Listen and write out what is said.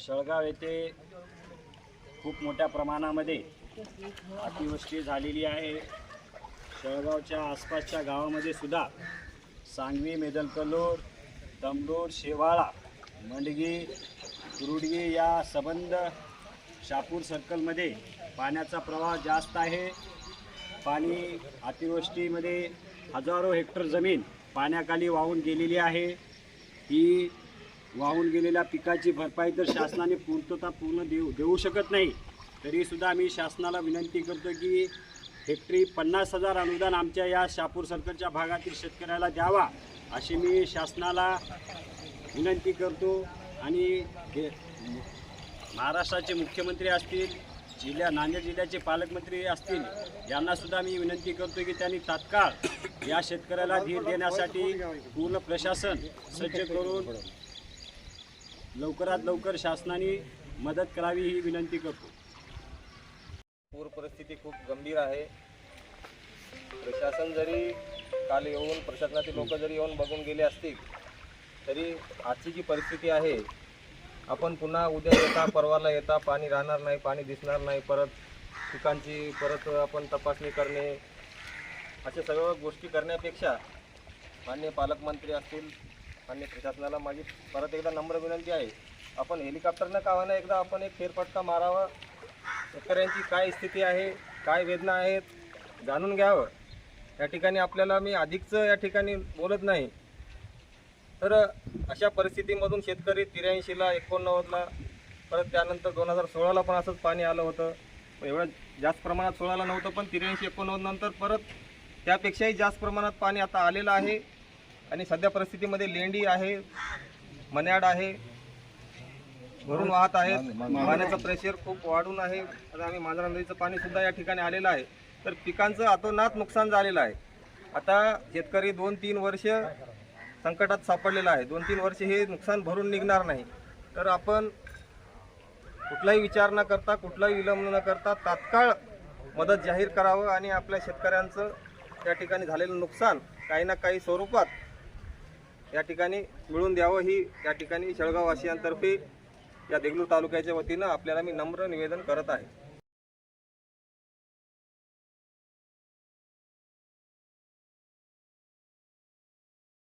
शळगाव येथे खूप मोठ्या प्रमाणामध्ये अतिवृष्टी झालेली आहे. शळगावच्या आसपासच्या गावामध्ये सुद्धा सांगवी मेदलकल्लोर दमलोर शेवाळा मंडगी कुरुडगी या सबंध शापूर सर्कलमध्ये पाण्याचा प्रवाह जास्त आहे. पाणी अतिवृष्टीमध्ये हजारो हेक्टर जमीन पाण्याखाली वाहून गेलेली आहे. ही वाहून गेलेल्या पिकाची भरपाई तर शासनाने पूर्तता पूर्ण देऊ देऊ शकत नाही. तरीसुद्धा आम्ही शासनाला विनंती करतो की हेक्टरी पन्नास हजार अनुदान आमच्या या शापूर सर्कलच्या भागातील शेतकऱ्याला द्यावा अशी मी शासनाला विनंती करतो. आणि हे महाराष्ट्राचे मुख्यमंत्री असतील जिल्ह्या नांदेड जिल्ह्याचे पालकमंत्री असतील यांनासुद्धा मी विनंती करतो की त्यांनी तात्काळ या शेतकऱ्याला धीर देण्यासाठी पूर्ण प्रशासन सज्ज करून लवकरात लवकर शासनाने मदत करावी ही विनंती करतो. पूर परिस्थिती खूप गंभीर आहे. प्रशासन जरी काल येऊन प्रशासनाचे लोक जरी येऊन बघून गेले असतील तरी आजची जी परिस्थिती आहे आपण पुन्हा उद्या येता परवाला येता पाणी राहणार नाही पाणी दिसणार नाही परत पिकांची परत आपण तपासणी करणे अशा सर्व गोष्टी करण्यापेक्षा मान्य पालकमंत्री असतील मान्य प्रशासनाला माझी परत एकदा नम्र विनंती आहे. आपण हेलिकॉप्टरनं का होईना एकदा आपण एक फेरफटका मारावा? शेतकऱ्यांची काय स्थिती आहे? काय वेदना आहेत? जाणून घ्यावं. या ठिकाणी आपल्याला मी अधिकचं या ठिकाणी बोलत नाही. तर अशा परिस्थितीमधून शेतकरी त्र्याऐंशीला एकोणनव्वदला परत त्यानंतर दोन हजार सोळाला पण असंच पाणी आलं होतं. एवढं जास्त प्रमाणात सोळाला नव्हतं पण त्र्याऐंशी एकोणनव्वद नंतर परत त्यापेक्षाही जास्त प्रमाणात पाणी आता आलेलं आहे. आणि सध्या परिस्थितीमध्ये लेंडी आहे मन्याड आहे भरून वाहत आहेत पाण्याचं प्रेशर खूप वाढून आहे. आता आम्ही मांजरा नदीचं पाणी सुद्धा या ठिकाणी आलेलं आहे. तर पिकांचं अतोनात नुकसान झालेलं आहे. आता शेतकरी दोन तीन वर्ष संकटात सापडलेला आहे. दोन तीन वर्ष हे नुकसान भरून निघणार नाही. तर आपण कुठलाही विचार न करता कुठलाही विलंब न करता तात्काळ मदत जाहीर करावं आणि आपल्या शेतकऱ्यांचं त्या ठिकाणी झालेलं नुकसान काही ना काही स्वरूपात या ठिकाणी मिळून द्यावं ही या ठिकाणी शेळगाववासियांतर्फे या देगलूर तालुक्याच्या वतीनं आपल्याला मी नम्र निवेदन करत आहे.